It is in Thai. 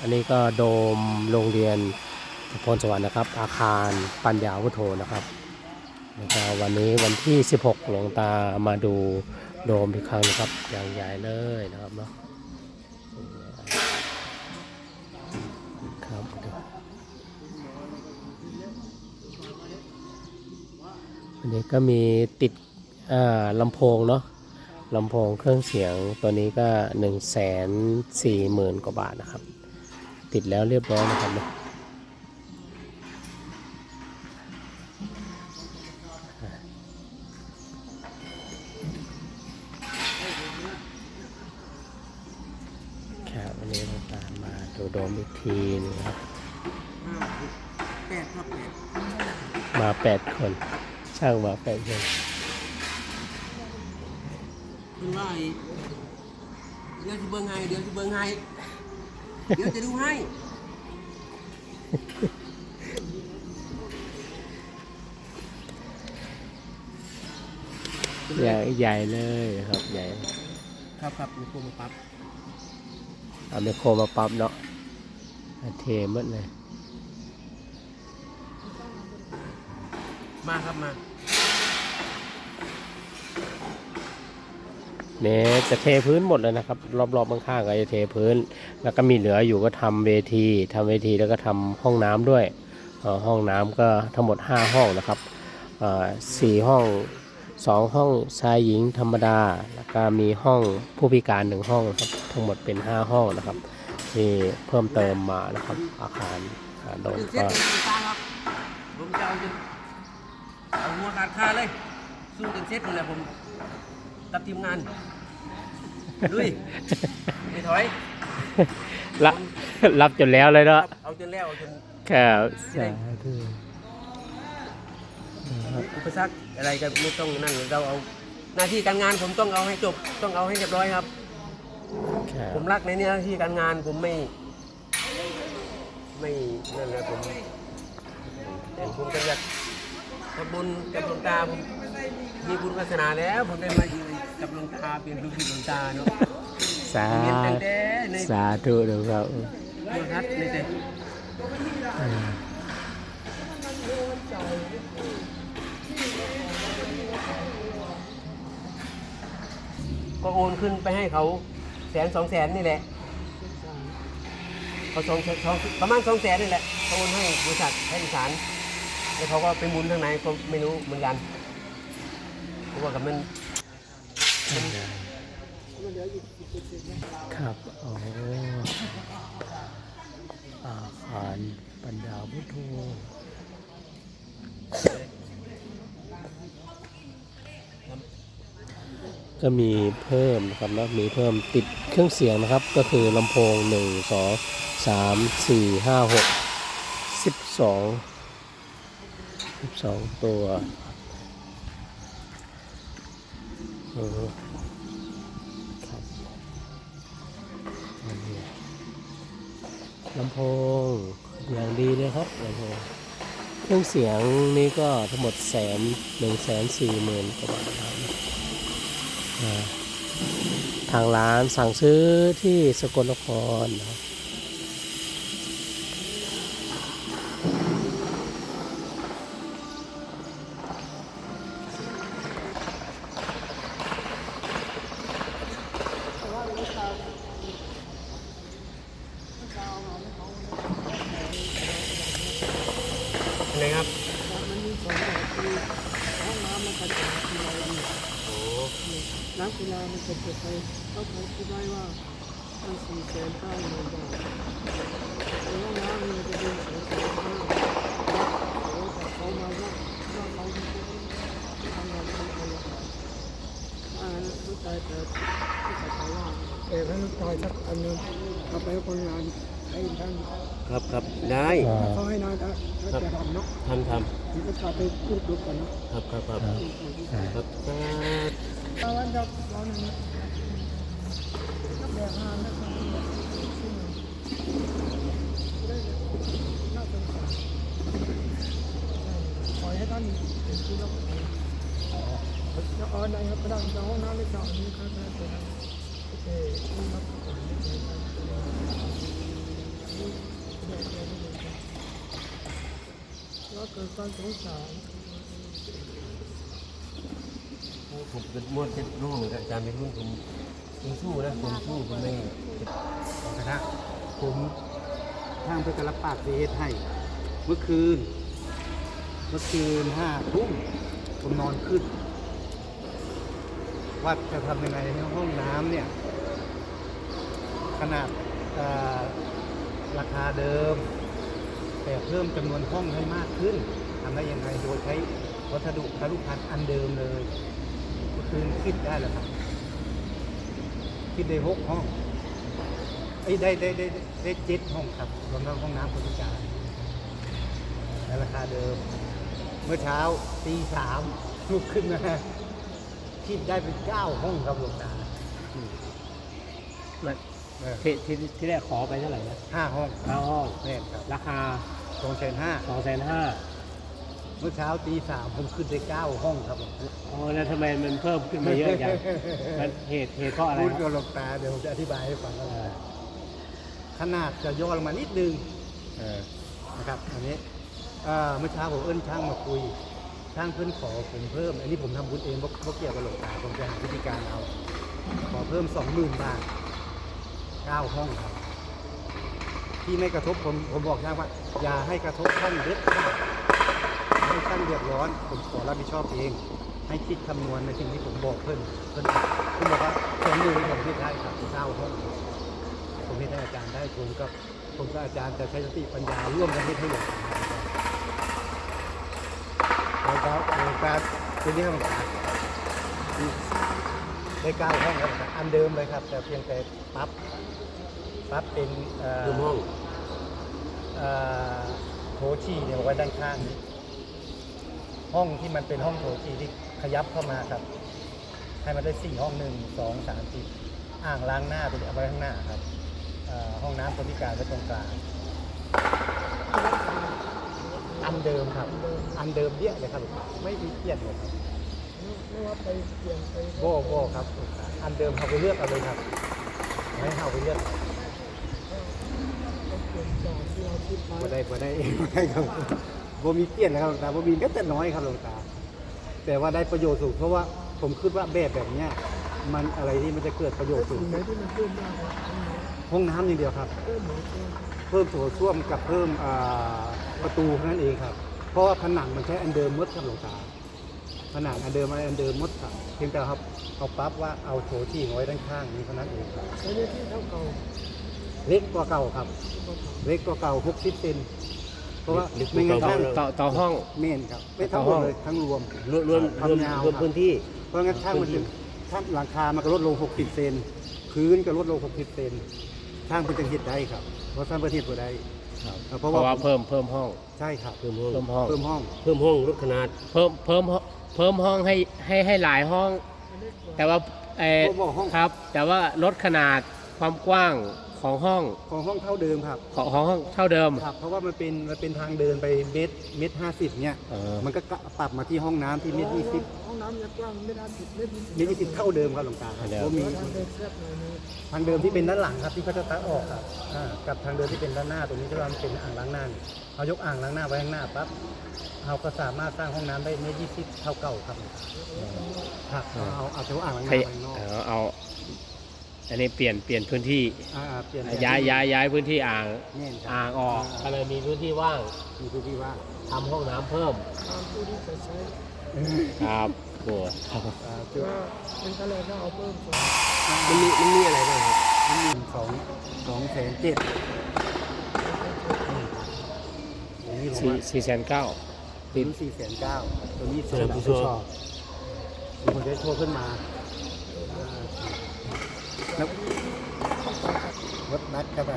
อันนี้ก็โดมโรงเรียนพรสวรรค์นะครับ อาคารปัญญาวุโธนะครับนะครับวันนี้วันที่ 16 หลวงตามาดูโดมอีกครั้งนะครับอย่างใหญ่เลยนะครับเนาะครับอันนี้ก็มีติดลำโพงเนาะลำโพงเครื่องเสียงตัวนี้ก็1นึ่งแสนสี่หมื่นกว่าบาทนะครับ ติดแล้วเรียบร้อยนะครับนะครับวันนี้เราตามมาดูโดมอีกทีนึงครับ แปดครับแปดมาแปดคน ช่างมาแปดคนคุณว่าไอ้เดี๋ยวจะเบิ้งให้เดี๋ยวจะเบิ้งให้ เดี๋ยวจะดูให้ ใหญ่ใหญ่เลยครับใหญ่ ครับครับมีคนมาปั๊บเอาไมโครมาปั๊บเนาะเทหมดเลย มาครับมา เนี่ยจะเทพื้นหมดเลยนะครับ รอบๆข้างๆก็จะเทพื้น แล้วก็มีเหลืออยู่ก็ทำเวทีทำเวทีแล้วก็ทำห้องน้ำด้วยห้องน้ำก็ทั้งหมด 5 ห้องนะครับสี่ห้องสองห้องชายหญิงธรรมดา แล้วก็มีห้องผู้พิการหนึ่งห้องครับทั้งหมดเป็น 5 ห้องนะครับที่เพิ่มเติมมานะครับ อาคารโดมถึงเซ็ตก็เป็นตาครับผมจะเอาเอาหัวขาดคาเลย สู้จนเซ็ตเลยแหละผม กับทีมงานลุยไม่ถอยรับรับจนแล้วเลยคเนาะรับเอาจนแล้วเอาจนครับสาธุอุปสรรคอะไรก็ไม่ต้องนั่นเราเอาหน้าที่การงานผมต้องเอาให้จบ ต้องเอาให้เรียบร้อยครับครับผมรักในหน้าที่การงานผมไม่ไม่นั่นแหละผมแต่ผมก็อยากทำบุญกับหลวงตาผมมีบุญวาสนาแล้ว ผมได้มาอยู่ กับหลวงตาเป็นลูกศิษย์หลวงตาเนาะสาเรียนตั้งแต่ในสาธุเดี๋ยวครับโทรทัศน์ในแต่อืมก็โอนขึ้นไปให้เขาแสนสองแสนนี่แหละเขาสองสองประมาณสองแสนนี่แหละเขาโอนให้บริษัทให้อีสานแล้วเขาก็ไปหมุนทางไหนก็ไม่รู้เหมือนกันเพราะว่ากับมัน ครับอ๋ออาคารปัญญาพุทโธก็มีเพิ่มนะครับแล้วมีเพิ่มติดเครื่องเสียงนะครับ ก็คือลำโพงหนึ่งสองสามสี่ห้าหกสิบสองสิบสองตัว โอ้ครับนี่ลำโพงอย่างดีเลยครับลำโพงเครื่องเสียงนี่ก็ทั้งหมดแสนหนึ่งแสนสี่หมื่นกว่าบาทนะครับทางร้านสั่งซื้อที่สกลนครนะครับ น้ำกีฬามันจะเก็บไปเขาเขาคิดไว้ว่ามันสี่แสนเก้าหมื่นบาทแต่ว่าน้ำมันจะเป็นสองแสนห้าโอ้แต่เขามาว่าว่าเขาทำงานทำอะไรอ่ารู้ใจแต่ที่จะเขาว่าเออให้รู้ใจสักอันหนึงเอาไปคนงาน ให้ท่านครับครับได้อ่า เขาให้นายนะถ้าจะทำเนาะทำทนี่ก็กลับไปพูดดูกันเนาะำครับครับครับอ่าครับสาธุเอาวันดับเราหนึ่งนับแบบห้านับแบบน่าสงสารขอให้ท่านเป็นที่รักจะเอาไหนครับก็ได้จะเอาน้ำหรือจะเอาอันนี้ครับได้เลยโอเคนี่ครับ แล้เกิดความสงสารผมเป็นมวดเป็นรุ่งอาจารย์เป็นรุ่งผมผมสู้นะผมสู้ผมไม่เอาชนะผมทางเพื่อกรับปากที่เฮ็ดให้ เมื่อคืน เมื่อคืนห้าทุ่มผมนอนขึ้น ว่าจะทำยังไงในห้องน้ำเนี่ย ขนาด ราคาเดิม แต่เพิ่มจำนวนห้องให้มากขึ้นทำได้ยังไงโดยใช้วัสดุคารุพันธ์อันเดิมเลยเมื่อคืนคิดได้แล้วครับ คิดได้หกห้องเอ้ได้ได้ได้ได้เจ็ดห้องครับรวมทั้งห้องน้ำคนพิการในราคาเดิม เมื่อเช้าตีสามลุกขึ้นมาคิดได้เป็นเก้าห้องครับหลวงตามัน เออที่ที่ที่แรกขอไปเท่าไหร่นะห้าห้องห้าห้องแน่นครับราคาสองแสนห้าสองแสนห้าเมื่อเช้าตีสามผมขึ้นได้เก้าห้องครับหลวงตาอ๋อแล้วทำไมมันเพิ่มขึ้นมาเยอะจังมันเหตุเหตุเพราะอะไรพูดคกัรับบหลวงตาเดี๋ยวผมจะอธิบายให้ฟังเออขนาดจะย่อลงมานิดนึงเออนะครับ อันนี้อ่าเมื่อเช้าผมเอิ้นช่างมาคุยช่างเพื่อนขอผมเพิ่ม อันนี้ผมทำบุญเองเพราะเพราะเกี่ยวกับหลวงตาผมจะหาวิธีการเอา ขอเพิ่มสองหมื่นบาท เก้าห้องครับ ที่ไม่กระทบผมผมบอกช่างว่า อย่าให้กระทบท่านเด็ดขาดให้ท่านเดือดร้อน ผมขอรับผิดชอบเอง ให้คิดคำนวณในสิ่งที่ผมบอกเพื่นเพื่นเพื่นบอกว่าสองมื่นผมคิดได้ครับเก้าห้องผมให้ได้อาจารย์ได้ผมกับผมกับอาจารย์จะใช้สติปัญญาร่วมกันให้ให้หลวงตาแล้วก็หลวงตาเป็นที่หลวงตา ได้เก้าห้องครับอันเดิมเลยครับ แต่เพียงแต่ปรับปรับเป็นเอ่อรวมห้องเอ่อโถฉี่เนี่ยไว้ด้านข้างนี้ห้องที่มันเป็นห้องโถฉี่ที่ขยับเข้ามาครับ ให้มันได้สี่ห้องหนึ่งสองสามสี่อ่างล้างหน้าเป็นเอาไว้ข้างหน้าครับเอ่อห้องน้ำคนพิการไว้ตรงกลางอันเดิมครับ อันเดิมเดี้ยเลยครับ ไม่มีเปลี่ยนเลยครับ ไม่ว่าไปเปลี่ยนไปโบ้โบ้ครับ อันเดิมเขาไปเลือกเอาเลยครับ ไม่ให้เขาไปเลือกก็เปลี่ยนจากที่เราคิดบ่ไว้ได้บ่ได้บ่ได้ครับบ่มีเปลี่ยนนะครับหลวงตาบ่มีแม้แต่น้อยครับหลวงตา แต่ว่าได้ประโยชน์สูงเพราะว่าผมคิดว่าแบบแบบเนี้ยมันอะไรที่มันจะเกิดประโยชน์สูสิ่งไหนที่มันเพิ่มได้ครับห้องน้ำอย่างเดียวครับ เพิ่มหมือนกันเพิ่มโถส้วมกับเพิ่มอ่าประตูเท่านั้นเองครับ เพราะว่าผนังมันใช้อันเดิมหมดครับหลวงตา ผนังอันเดิมอะไรอันเดิมหมดครับเพียงแต่ครับเอาปั๊บว่าเอาโถที่ไว้ด้านข้างนี้เท่านั้นเองครับใช้เนื้อที่เท่าเก่าเล็กกว่าเก่าครับที่เราทำเล็กกว่าเก่า60เซนเพราะว่าเล็กกว่าไม่งั้นเก่าช่างต่อต่อห้องเมนครับไม่ทั้งหมดเลยทั้งรวมรวมรวมความรวมยาวรวมครับพื้นที่ เพราะงั้นช่างมันจะช่างหลังคามันก็ลดลง60เซนพื้นก็ลดลง60เซนช่างเป็นจังเฮ็ดได้ครับเพราะช่างประเทศบ่ได้ครับเพเพราะราะว่าว่าเพิ่มเพิ่มห้องใช่ครับเพิ่มห้องเพิ่มห้องเพิ่มห้องเพิ่มห้องลดขนาดเพิ่มเพิ่มห้อง เพิ่มห้องให้ให้ให้หลายห้องเล็กกว่าแต่ว่าเออผมบอกห้อง ครับ แต่ว่าลดขนาดความกว้างของห้องของห้องเท่าเดิมครับของของห้องเท่าเดิมครับ เพราะว่ามันเป็นมันเป็นทางเดินไปเมตรเมตรห้าสิบเนี่ย เออมันก็กะปรับมาที่ห้องน้ำที่เมตรยี่สิบห้องน้ำยังกว้างไม่ได้ผิดไม่ผิดเมตรยี่สิบเท่าเดิมครับหลวงตาครับเดิมเพราะมีทางเดินแคบหน่อยนึงทางเดิมที่เป็นด้านหลังครับที่เขาจะตัดออกครับอ่ากับทางเดินที่เป็นด้านหน้าตรงนี้ที่ว่ามันเป็นอ่างล้างหน้านี่เอายกอ่างล้างหน้าไว้ข้างหน้าปั๊บ เราก็สามารถสร้างห้องน้ำได้เมตรยี่สิบเท่าเก่าครับครับเอาเอาเอาเฉพาะอ่างล้างหให้น้าไว้ข้างนอกเอาเอา อันนี้เปลี่ยนเปลี่ยนพื้นที่ อ่าเปลี่ยนย้ายย้ายย้ายพื้นที่อ่างเนี่ยครับอ่างออกก็เลยมีพื้นที่ว่างมีพื้นที่ว่างทำห้องน้ำเพิ่มตามผู้ที่จะใช้ครับโอ้ครับอ่าเจ้าว่าเป็นตลาดก็เอาเพิ่มสองมันมีมันมีอะไรบ้างครับมันมีสองสองแสนเจ็ดอย่างนี้ผมสี่ว่าสี่แสนเก้า ติดสี่แสนเก้าตัวนี้สำหรับผู้ชอบมีคนจะโชว์ขึ้นมาอ่าแล้วรถนัดครับ